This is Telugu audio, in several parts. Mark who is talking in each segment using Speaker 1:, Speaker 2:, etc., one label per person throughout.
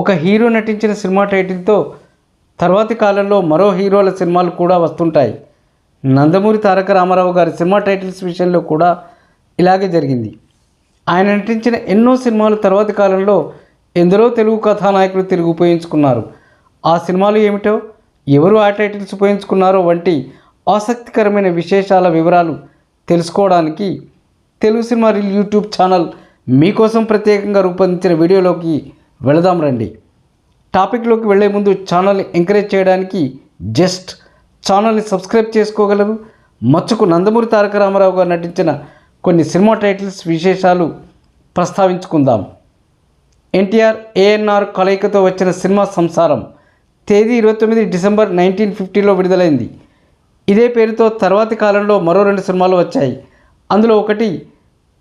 Speaker 1: ఒక హీరో నటించిన సినిమా టైటిల్తో తర్వాతి కాలంలో మరో హీరోల సినిమాలు కూడా వస్తుంటాయి. నందమూరి తారక రామారావు గారి సినిమా టైటిల్స్ విషయంలో కూడా ఇలాగే జరిగింది. ఆయన నటించిన ఎన్నో సినిమాలు తర్వాతి కాలంలో ఎందరో తెలుగు కథానాయకులు తిరిగి ఉపయోగించుకున్నారు ఆ సినిమాలు ఏమిటో ఎవరు ఆ టైటిల్స్ ఉపయోగించుకున్నారో వంటి ఆసక్తికరమైన విశేషాల వివరాలు తెలుసుకోవడానికి Telugu cinema reel YouTube channel మీకోసం ప్రత్యేకంగా రూపొందించిన వీడియోలోకి వెళదాం రండి. టాపిక్లోకి వెళ్ళే ముందు ఛానల్ని ఎంకరేజ్ చేయడానికి జస్ట్ ఛానల్ని సబ్స్క్రైబ్ చేసుకోగలరు. మచ్చుకు నందమూరి తారక రామారావు గారు నటించిన కొన్ని సినిమా టైటిల్స్ విశేషాలు ప్రస్తావించుకుందాం. ఎన్టీఆర్ ఏఎన్ఆర్ కలయికతో వచ్చిన సినిమా సంసారం తేదీ ఇరవై తొమ్మిది డిసెంబర్ నైన్టీన్ ఫిఫ్టీలో విడుదలైంది. ఇదే పేరుతో తర్వాతి కాలంలో మరో రెండు సినిమాలు వచ్చాయి. అందులో ఒకటి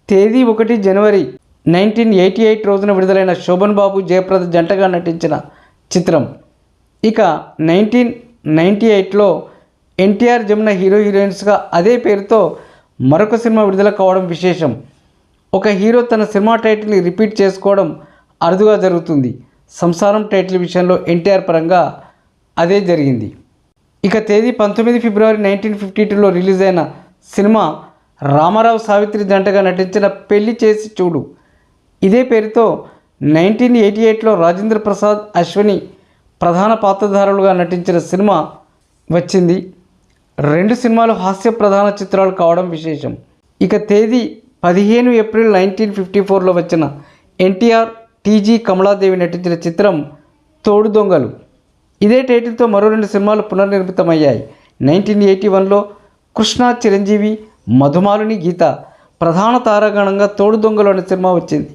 Speaker 1: తేదీ ఒకటి జనవరి నైన్టీన్ ఎయిటీ ఎయిట్ రోజున విడుదలైన శోభన్ బాబు జయప్రద జంటగా నటించిన చిత్రం. ఇక నైన్టీన్ నైంటీ ఎయిట్లో ఎన్టీఆర్ జమున హీరో హీరోయిన్స్గా అదే పేరుతో మరొక సినిమా విడుదల కావడం విశేషం. ఒక హీరో తన సినిమా టైటిల్ని రిపీట్ చేసుకోవడం అరుదుగా జరుగుతుంది. సంసారం టైటిల్ విషయంలో ఎన్టీఆర్ పరంగా అదే జరిగింది. ఇక తేదీ పంతొమ్మిది ఫిబ్రవరి నైన్టీన్ ఫిఫ్టీ టూలో రిలీజ్ అయిన సినిమా రామారావు సావిత్రి జంటగా నటించిన పెళ్ళి చేసి చూడు. ఇదే పేరుతో నైన్టీన్ ఎయిటీ ఎయిట్లో రాజేంద్ర ప్రసాద్ అశ్విని ప్రధాన పాత్రధారులుగా నటించిన సినిమా వచ్చింది. రెండు సినిమాలు హాస్య ప్రధాన చిత్రాలు కావడం విశేషం. ఇక తేదీ పదిహేను ఏప్రిల్ నైన్టీన్ ఫిఫ్టీ ఫోర్లో వచ్చిన ఎన్టీఆర్ టీజీ కమలాదేవి నటించిన చిత్రం తోడు దొంగలు. ఇదే టైటిల్తో మరో రెండు సినిమాలు పునర్నిర్మితమయ్యాయి. నైన్టీన్ ఎయిటీ వన్లో కృష్ణ చిరంజీవి మధుమాలిని గీత ప్రధాన తారాగణంగా తోడు దొంగలు అనే సినిమా వచ్చింది.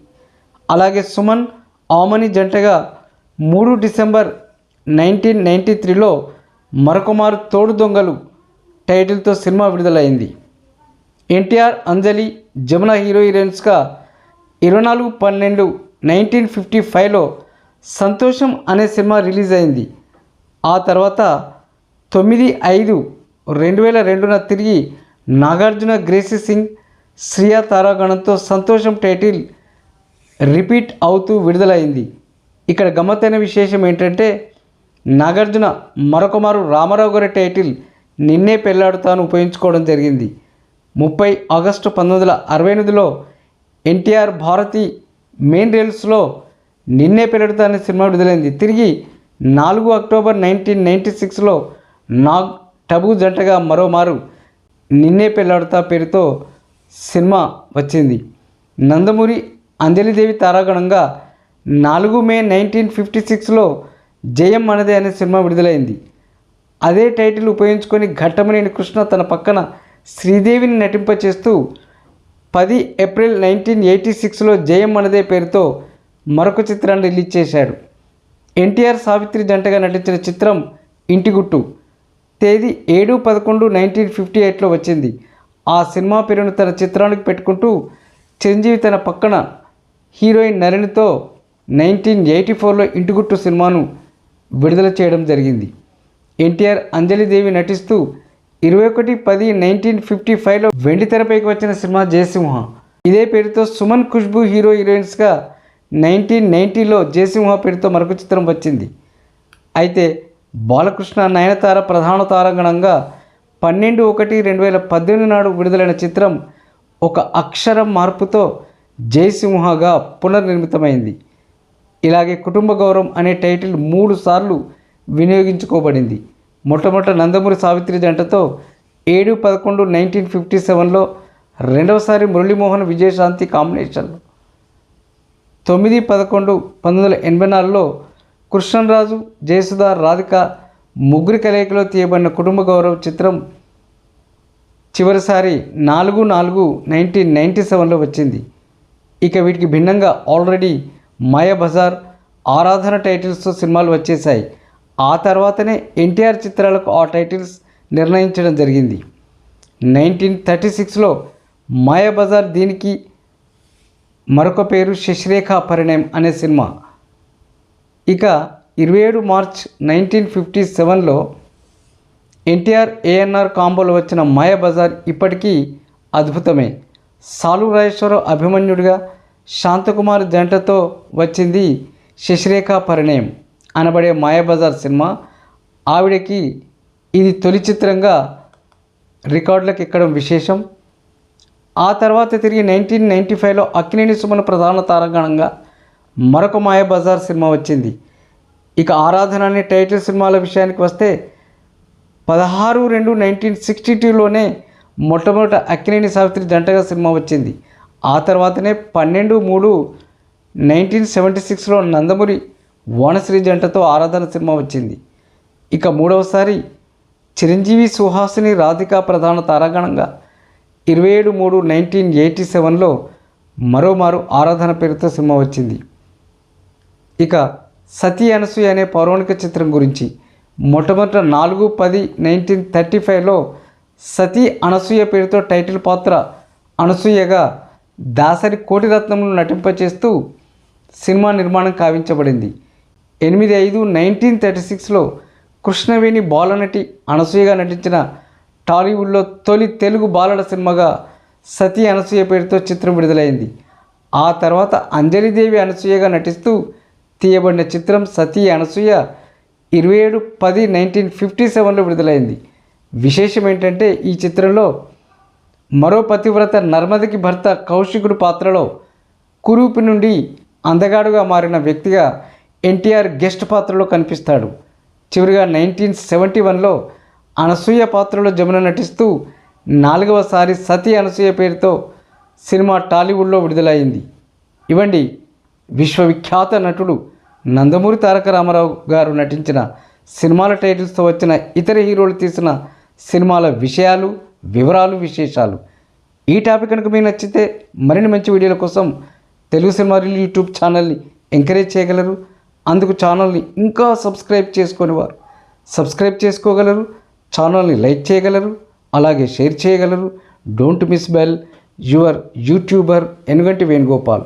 Speaker 1: అలాగే సుమన్ ఆమని జంటగా మూడు డిసెంబర్ నైన్టీన్ నైంటీ త్రీలో మరొకమారు తోడు దొంగలు టైటిల్తో సినిమా విడుదలైంది. ఎన్టీఆర్ అంజలి జమున హీరో హీరోయిన్స్గా ఇరవై నాలుగు పన్నెండు నైన్టీన్ ఫిఫ్టీ ఫైవ్లో సంతోషం అనే సినిమా రిలీజ్ అయింది ఆ తర్వాత తొమ్మిది ఐదు రెండు వేల రెండున తిరిగి నాగార్జున గ్రేసీ సింగ్ శ్రియా తారాగణంతో సంతోషం టైటిల్ రిపీట్ అవుతూ విడుదలైంది. ఇక్కడ గమ్మత్తైన విశేషం ఏంటంటే నాగార్జున మరొకమారు రామారావు గారి టైటిల్ నిన్నే పెళ్ళాడుతాను ఉపయోగించుకోవడం జరిగింది. ముప్పై ఆగస్టు పంతొమ్మిది వందల అరవై ఎనిమిదిలో ఎన్టీఆర్ భారతి మెయిన్ రీల్స్లో నిన్నే పెళ్ళాడుతానే సినిమా విడుదలైంది. తిరిగి నాలుగు అక్టోబర్ నైన్టీన్ నైంటీ సిక్స్లో నాగ్ టబు జంటగా మరోమారు నిన్నే పెళ్ళాడుతా పేరుతో సినిమా వచ్చింది. నందమూరి అంజలిదేవి తారాగణంగా నాలుగు మే నైన్టీన్ ఫిఫ్టీ సిక్స్లో జయం మనదే అనే సినిమా విడుదలైంది. అదే టైటిల్ ఉపయోగించుకొని ఘట్టమనేని కృష్ణ తన పక్కన శ్రీదేవిని నటింపచేస్తూ పది ఏప్రిల్ నైన్టీన్ ఎయిటీ సిక్స్లో జయం మనదే పేరుతో మరొక చిత్రాన్ని రిలీజ్ చేశాడు. ఎన్టీఆర్ సావిత్రి జంటగా నటించిన చిత్రం ఇంటిగుట్టు. తేదీ ఏడు పదకొండు నైన్టీన్ ఫిఫ్టీ ఎయిట్లో వచ్చింది. ఆ సినిమా పేరును తన చిత్రానికి పెట్టుకుంటూ చిరంజీవి తన పక్కన హీరోయిన్ నళినితో నైన్టీన్ ఎయిటీ ఫోర్లో ఇంటిగుట్టు సినిమాను విడుదల చేయడం జరిగింది. ఎన్టీఆర్ అంజలిదేవి నటిస్తూ ఇరవై ఒకటి పది నైన్టీన్ ఫిఫ్టీ ఫైవ్లో వెండి తెరపైకి వచ్చిన సినిమా జయసింహ. ఇదే పేరుతో సుమన్ ఖుష్బు హీరో హీరోయిన్స్గా నైన్టీన్ నైంటీలో జయసింహ పేరుతో మరొక చిత్రం వచ్చింది. అయితే బాలకృష్ణ నయనతార ప్రధాన తారాగణంగా పన్నెండు ఒకటి రెండు వేల పద్దెనిమిది నాడు విడుదలైన చిత్రం ఒక అక్షరం మార్పుతో జయసింహగా పునర్నిర్మితమైంది. ఇలాగే కుటుంబ గౌరవం అనే టైటిల్ మూడు సార్లు వినియోగించుకోబడింది. మొట్టమొదట నందమూరి సావిత్రి జంటతో ఏడు పదకొండు నైన్టీన్ ఫిఫ్టీ సెవెన్లో రెండవసారి మురళీమోహన్ విజయశాంతి కాంబినేషన్లో తొమ్మిది పదకొండు పంతొమ్మిది వందల ఎనభై నాలుగులో కృష్ణరాజు జయసుధా రాధిక ముగ్గురి కలయికలో తీయబడిన కుటుంబ గౌరవ చిత్రం చివరిసారి నాలుగు నాలుగు నైన్టీన్ నైంటీ సెవెన్లో వచ్చింది. ఇక వీటికి భిన్నంగా ఆల్రెడీ మాయాబజార్ ఆరాధన టైటిల్స్తో సినిమాలు వచ్చేసాయి ఆ తర్వాతనే ఎన్టీఆర్ చిత్రాలకు ఆ టైటిల్స్ నిర్ణయించడం జరిగింది. నైన్టీన్ థర్టీ సిక్స్లో మాయాబజార్ దీనికి మరొక పేరు శశిరేఖ పరిణయం అనే సినిమా. ఇక ఇరవై ఏడు మార్చ్ నైన్టీన్ ఫిఫ్టీ సెవెన్లో ఎన్టీఆర్ ఏఎన్ఆర్ కాంబోలో వచ్చిన మాయాబజార్ ఇప్పటికీ అద్భుతమే. సాలు రాజేశ్వరరావు అభిమన్యుడిగా శాంతకుమార్ జంటతో వచ్చింది శశిరేఖ పరిణయం అనబడే మాయాబజార్ సినిమా. ఆవిడకి ఇది తొలి చిత్రంగా రికార్డులకు ఎక్కడం విశేషం. ఆ తర్వాత తిరిగి నైన్టీన్ నైంటీ ఫైవ్లో అక్కినేని సుమన ప్రధాన తారంగణంగా మరొక మాయాబజార్ సినిమా వచ్చింది. ఇక ఆరాధన అనే టైటిల్ సినిమాల విషయానికి వస్తే పదహారు రెండు నైన్టీన్ సిక్స్టీ టూలోనే మొట్టమొదట అక్కినేని సావిత్రి జంటగా సినిమా వచ్చింది. ఆ తర్వాతనే పన్నెండు మూడు నైన్టీన్ సెవెంటీ సిక్స్లో నందమూరి వానశ్రీ జంటతో ఆరాధన సినిమా వచ్చింది. ఇక మూడవసారి చిరంజీవి సుహాసిని రాధిక ప్రధాన తారాగణంగా ఇరవై ఏడు మూడు నైన్టీన్ ఎయిటీ సెవెన్లో మరోమారు ఆరాధన పేరుతో సినిమా వచ్చింది. ఇక సతీ అనసూయ అనే పౌరాణిక చిత్రం గురించి మొట్టమొదట నాలుగు పది నైన్టీన్ థర్టీ ఫైవ్లో సతీ అనసూయ పేరుతో టైటిల్ పాత్ర అనసూయగా దాసరి కోటిరత్నంను నటింపచేస్తూ సినిమా నిర్మాణం కావించబడింది. ఎనిమిది ఐదు నైన్టీన్ థర్టీ సిక్స్లో కృష్ణవేణి బాలనటి అనసూయగా నటించిన టాలీవుడ్లో తొలి తెలుగు బాలల సినిమాగా సతీ అనసూయ పేరుతో చిత్రం విడుదలైంది. ఆ తర్వాత అంజలిదేవి అనసూయగా నటిస్తూ తీయబడిన చిత్రం సతీ అనసూయ ఇరవై ఏడు పది నైన్టీన్ ఫిఫ్టీ సెవెన్లో విడుదలైంది. విశేషం ఏంటంటే ఈ చిత్రంలో మరో పతివ్రత నర్మదకి భర్త కౌశికుడు పాత్రలో కురూపి నుండి అందగాడుగా మారిన వ్యక్తిగా ఎన్టీఆర్ గెస్ట్ పాత్రలో కనిపిస్తాడు. చివరిగా నైన్టీన్ సెవెంటీ వన్లో అనసూయ పాత్రలో జమున నటిస్తూ నాలుగవసారి సతీ అనసూయ పేరుతో సినిమా టాలీవుడ్లో విడుదలైంది. ఇవ్వండి విశ్వవిఖ్యాత నటుడు నందమూరి తారక రామారావు గారు నటించిన సినిమాల టైటిల్స్తో వచ్చిన ఇతర హీరోలు తీసిన సినిమాల విషయాలు వివరాలు విశేషాలు. ఈ టాపిక్ కనుక మీకు నచ్చితే మరిన్ని మంచి వీడియోల కోసం తెలుగు సినిమా రీల్ యూట్యూబ్ ఛానల్ని ఎంకరేజ్ చేయగలరు. అందుకు ఛానల్ని ఇంకా సబ్స్క్రైబ్ చేసుకుని వారు. సబ్స్క్రైబ్ చేసుకోగలరు ఛానల్ని లైక్ చేయగలరు అలాగే షేర్ చేయగలరు. Don't miss bell your YouTuber Enuganti Venugopal.